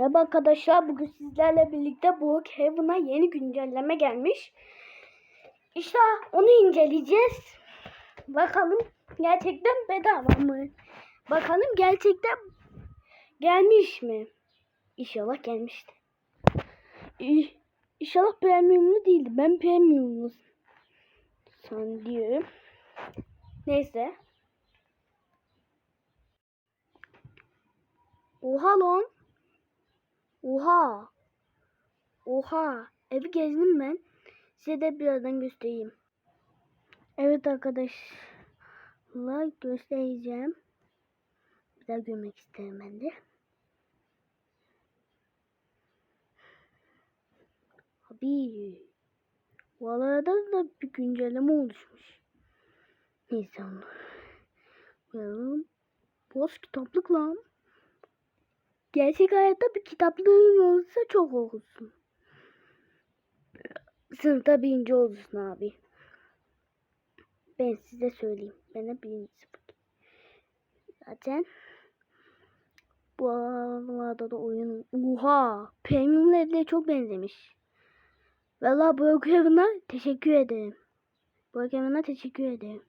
Merhaba arkadaşlar. Bugün sizlerle birlikte Brookhaven'a yeni güncelleme gelmiş. İşte onu inceleyeceğiz. Bakalım gerçekten bedava mı? Bakalım gerçekten gelmiş mi? İnşallah gelmişti. İnşallah premiumlu değildi. Ben premiumlu san diyorum. Neyse. Oha lan. Oha. Oha. Evi gezdim ben. Size de birazdan göstereyim. Evet arkadaşlar göstereceğim. Bir daha görmek isterim ben de. Abi. Arada da bir güncelleme oluşmuş. Neyse onu. Bakalım. Boş kitaplık lan. Gerçek hayatta bir kitaplığın olsa çok olsun. Sınıfta birinci olursun abi. Ben size söyleyeyim. Ben de birinci sınıf. Zaten bu aralarda da oyun... Oha! Premium evlere çok benzemiş. Valla Brookhaven'a teşekkür ederim. Brookhaven'a teşekkür ederim.